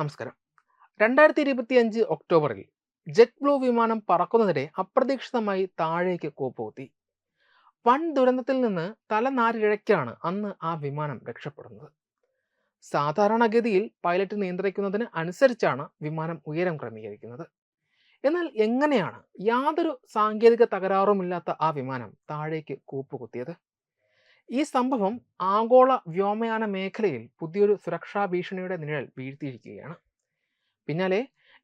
നമസ്കാരം. രണ്ടായിരത്തി ഇരുപത്തി അഞ്ച് ഒക്ടോബറിൽ ജെറ്റ് ബ്ലൂ വിമാനം പറക്കുന്നതിനെ അപ്രതീക്ഷിതമായി താഴേക്ക് കൂപ്പുകുത്തി. വൻ ദുരന്തത്തിൽ നിന്ന് തലനാരിഴയ്ക്കാണ് അന്ന് ആ വിമാനം രക്ഷപ്പെടുന്നത്. സാധാരണഗതിയിൽ പൈലറ്റ് നിയന്ത്രിക്കുന്നതിന് അനുസരിച്ചാണ് വിമാനം ഉയരം ക്രമീകരിക്കുന്നത്. എന്നാൽ എങ്ങനെയാണ് യാതൊരു സാങ്കേതിക തകരാറുമില്ലാത്ത ആ വിമാനം താഴേക്ക് കൂപ്പുകുത്തിയത്? ഈ സംഭവം ആഗോള വ്യോമയാന മേഖലയിൽ പുതിയൊരു സുരക്ഷാ ഭീഷണിയുടെ നിഴൽ വീഴ്ത്തിയിരിക്കുകയാണ്. പിന്നാലെ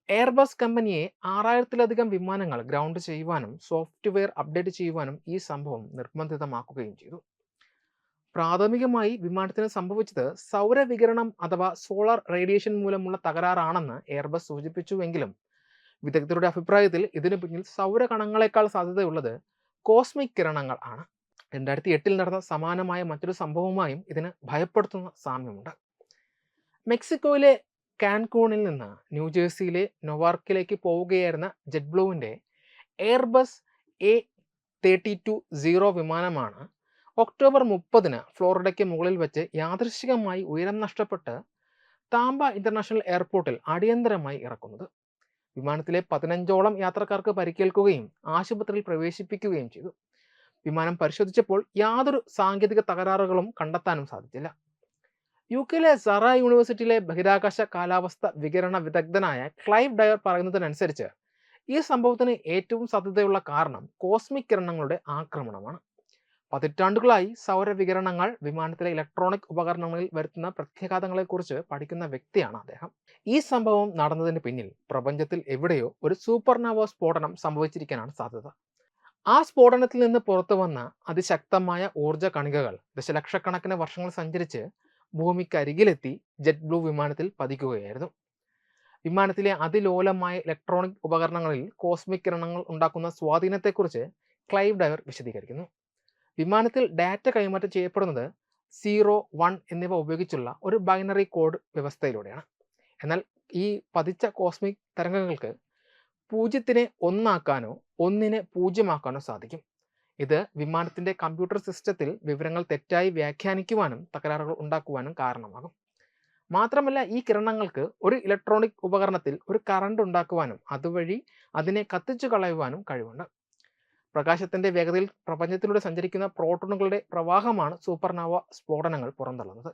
എയർബസ് കമ്പനിയെ ആറായിരത്തിലധികം വിമാനങ്ങൾ ഗ്രൗണ്ട് ചെയ്യുവാനും സോഫ്റ്റ്വെയർ അപ്ഡേറ്റ് ചെയ്യുവാനും ഈ സംഭവം നിർബന്ധിതമാക്കുകയും ചെയ്തു. പ്രാഥമികമായി വിമാനത്തിന് സംഭവിച്ചത് സൗരവികിരണം അഥവാ സോളാർ റേഡിയേഷൻ മൂലമുള്ള തകരാറാണെന്ന് എയർബസ് സൂചിപ്പിച്ചുവെങ്കിലും വിദഗ്ധരുടെ അഭിപ്രായത്തിൽ ഇതിനു പിന്നിൽ സൗരകണങ്ങളെക്കാൾ സാധ്യതയുള്ളത് കോസ്മിക് കിരണങ്ങൾ ആണ്. രണ്ടായിരത്തി എട്ടിൽ നടന്ന സമാനമായ മറ്റൊരു സംഭവവുമായും ഇതിന് ഭയപ്പെടുത്തുന്ന സാമ്യമുണ്ട്. മെക്സിക്കോയിലെ കാൻകൂണിൽ നിന്ന് ന്യൂജേഴ്സിയിലെ നൊവാർക്കിലേക്ക് പോവുകയായിരുന്ന ജെറ്റ് ബ്ലൂവിന്റെ Airbus A thirty two zero വിമാനമാണ് ഒക്ടോബർ മുപ്പതിന് ഫ്ലോറിഡയ്ക്ക് മുകളിൽ വെച്ച് യാദൃശികമായി ഉയരം നഷ്ടപ്പെട്ട് താമ്പ ഇന്റർനാഷണൽ എയർപോർട്ടിൽ അടിയന്തരമായി ഇറക്കുന്നത്. വിമാനത്തിലെ പതിനഞ്ചോളം യാത്രക്കാർക്ക് പരിക്കേൽക്കുകയും ആശുപത്രിയിൽ പ്രവേശിപ്പിക്കുകയും ചെയ്തു. വിമാനം പരിശോധിച്ചപ്പോൾ യാതൊരു സാങ്കേതിക തകരാറുകളും കണ്ടെത്താനും സാധിച്ചില്ല. യു കെയിലെ സറ യൂണിവേഴ്സിറ്റിയിലെ ബഹിരാകാശ കാലാവസ്ഥ വികിരണ വിദഗ്ധനായ ക്ലൈവ് ഡയർ പറയുന്നതിനനുസരിച്ച് ഈ സംഭവത്തിന് ഏറ്റവും സാധ്യതയുള്ള കാരണം കോസ്മിക് കിരണങ്ങളുടെ ആക്രമണമാണ്. പതിറ്റാണ്ടുകളായി സൗരവികിരണങ്ങൾ വിമാനത്തിലെ ഇലക്ട്രോണിക് ഉപകരണങ്ങളിൽ വരുത്തുന്ന പ്രത്യാഘാതങ്ങളെക്കുറിച്ച് പഠിക്കുന്ന വ്യക്തിയാണ് അദ്ദേഹം. ഈ സംഭവം നടന്നതിന് പിന്നിൽ പ്രപഞ്ചത്തിൽ എവിടെയോ ഒരു സൂപ്പർനാവോ സ്ഫോടനം സംഭവിച്ചിരിക്കാനാണ് സാധ്യത. ആ സ്ഫോടനത്തിൽ നിന്ന് പുറത്തു വന്ന അതിശക്തമായ ഊർജ കണികകൾ ദശലക്ഷക്കണക്കിന് വർഷങ്ങൾ സഞ്ചരിച്ച് ഭൂമിക്കരികിലെത്തി ജെറ്റ് ബ്ലൂ വിമാനത്തിൽ പതിക്കുകയായിരുന്നു. വിമാനത്തിലെ അതിലോലമായ ഇലക്ട്രോണിക് ഉപകരണങ്ങളിൽ കോസ്മിക് കിരണങ്ങൾ ഉണ്ടാക്കുന്ന സ്വാധീനത്തെക്കുറിച്ച് ക്ലൈവ് ഡയർ വിശദീകരിക്കുന്നു. വിമാനത്തിൽ ഡാറ്റ കൈമാറ്റം ചെയ്യപ്പെടുന്നത് സീറോ വൺ എന്നിവ ഉപയോഗിച്ചുള്ള ഒരു ബൈനറി കോഡ് വ്യവസ്ഥയിലൂടെയാണ്. എന്നാൽ ഈ പതിച്ച കോസ്മിക് തരംഗങ്ങൾക്ക് പൂജ്യത്തിനെ ഒന്നാക്കാനോ ഒന്നിനെ പൂജ്യമാക്കാനോ സാധിക്കും. ഇത് വിമാനത്തിന്റെ കമ്പ്യൂട്ടർ സിസ്റ്റത്തിൽ വിവരങ്ങൾ തെറ്റായി വ്യാഖ്യാനിക്കുവാനും തകരാറുകൾ ഉണ്ടാക്കുവാനും കാരണമാകും. മാത്രമല്ല ഈ കിരണങ്ങൾക്ക് ഒരു ഇലക്ട്രോണിക് ഉപകരണത്തിൽ ഒരു കറണ്ട് ഉണ്ടാക്കുവാനും അതുവഴി അതിനെ കത്തിച്ചു കളയുവാനും കഴിവുണ്ട്. പ്രകാശത്തിന്റെ വേഗതയിൽ പ്രപഞ്ചത്തിലൂടെ സഞ്ചരിക്കുന്ന പ്രോട്ടോണുകളുടെ പ്രവാഹമാണ് സൂപ്പർനാവ സ്ഫോടനങ്ങൾ പുറന്തള്ളുന്നത്.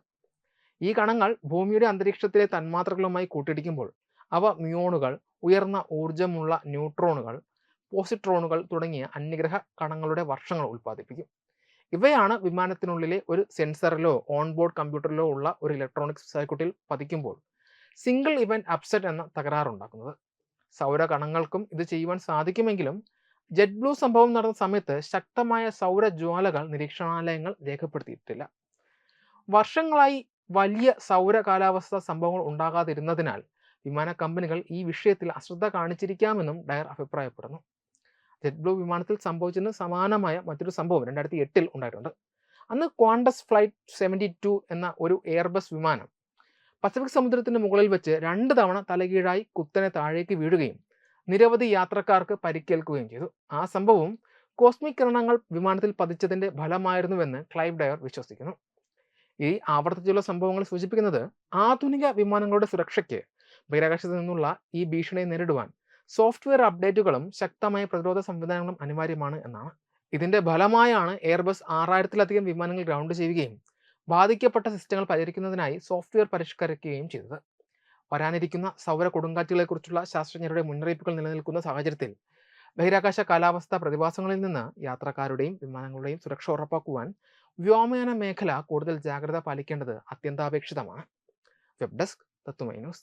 ഈ കണങ്ങൾ ഭൂമിയുടെ അന്തരീക്ഷത്തിലെ തന്മാത്രകളുമായി കൂട്ടിയിടിക്കുമ്പോൾ അവ മ്യൂണുകൾ ഉയർന്ന ഊർജമുള്ള ന്യൂട്രോണുകൾ പോസിട്രോണുകൾ തുടങ്ങിയ അന്യഗ്രഹ കണങ്ങളുടെ വർഷങ്ങൾ ഉൽപ്പാദിപ്പിക്കും. ഇവയാണ് വിമാനത്തിനുള്ളിലെ ഒരു സെൻസറിലോ ഓൺബോർഡ് കമ്പ്യൂട്ടറിലോ ഉള്ള ഒരു ഇലക്ട്രോണിക് സർക്യൂട്ടിൽ പതിക്കുമ്പോൾ സിംഗിൾ ഇവന്റ് അപ്സെറ്റ് എന്ന തകരാറുണ്ടാക്കുന്നത് സൗര കണങ്ങൾക്കും ഇത് ചെയ്യുവാൻ സാധിക്കുമെങ്കിലും ജെറ്റ് ബ്ലൂ സംഭവം നടന്ന സമയത്ത് ശക്തമായ സൗര ജ്വാലകൾ നിരീക്ഷണാലയങ്ങൾ രേഖപ്പെടുത്തിയിട്ടില്ല. വർഷങ്ങളായി വലിയ സൗര കാലാവസ്ഥ സംഭവങ്ങൾ ഉണ്ടാകാതിരുന്നതിനാൽ വിമാന കമ്പനികൾ ഈ വിഷയത്തിൽ അശ്രദ്ധ കാണിച്ചിരിക്കാമെന്നും ഡയർ അഭിപ്രായപ്പെടുന്നു. ജെറ്റ് ബ്ലൂ വിമാനത്തിൽ സംഭവിച്ചതിന് സമാനമായ മറ്റൊരു സംഭവം രണ്ടായിരത്തി എട്ടിൽ ഉണ്ടായിട്ടുണ്ട്. അന്ന് ക്വാണ്ടസ് ഫ്ലൈറ്റ് സെവന്റി ടു എന്ന ഒരു എയർബസ് വിമാനം പസഫിക് സമുദ്രത്തിന് മുകളിൽ വെച്ച് രണ്ട് തവണ തലകീഴായി കുത്തനെ താഴേക്ക് വീഴുകയും നിരവധി യാത്രക്കാർക്ക് പരിക്കേൽക്കുകയും ചെയ്തു. ആ സംഭവം കോസ്മിക് കിരണങ്ങൾ വിമാനത്തിൽ പതിച്ചതിന്റെ ഫലമായിരുന്നുവെന്ന് ക്ലൈവ് ഡയർ വിശ്വസിക്കുന്നു. ഈ ആവർത്തിച്ചുള്ള സംഭവങ്ങൾ സൂചിപ്പിക്കുന്നത് ആധുനിക വിമാനങ്ങളുടെ സുരക്ഷയ്ക്ക് ബഹിരാകാശത്ത് നിന്നുള്ള ഈ ഭീഷണിയെ നേരിടുവാൻ സോഫ്റ്റ്വെയർ അപ്ഡേറ്റുകളും ശക്തമായ പ്രതിരോധ സംവിധാനങ്ങളും അനിവാര്യമാണ് എന്നാണ്. ഇതിന്റെ ഫലമായാണ് എയർബസ് ആറായിരത്തിലധികം വിമാനങ്ങൾ ഗ്രൗണ്ട് ചെയ്യുകയും ബാധിക്കപ്പെട്ട സിസ്റ്റങ്ങൾ പരിഹരിക്കുന്നതിനായി സോഫ്റ്റ്വെയർ പരിഷ്കരിക്കുകയും ചെയ്തത്. വരാനിരിക്കുന്ന സൗര കൊടുങ്കാറ്റുകളെക്കുറിച്ചുള്ള ശാസ്ത്രജ്ഞരുടെ മുന്നറിയിപ്പുകൾ നിലനിൽക്കുന്ന സാഹചര്യത്തിൽ ബഹിരാകാശ കാലാവസ്ഥ പ്രതിഭാസങ്ങളിൽ നിന്ന് യാത്രക്കാരുടെയും വിമാനങ്ങളുടെയും സുരക്ഷ ഉറപ്പാക്കുവാൻ വ്യോമയാന മേഖല കൂടുതൽ ജാഗ്രത പാലിക്കേണ്ടത് അത്യന്താപേക്ഷിതമാണ്. Web desk Tatwamayi news.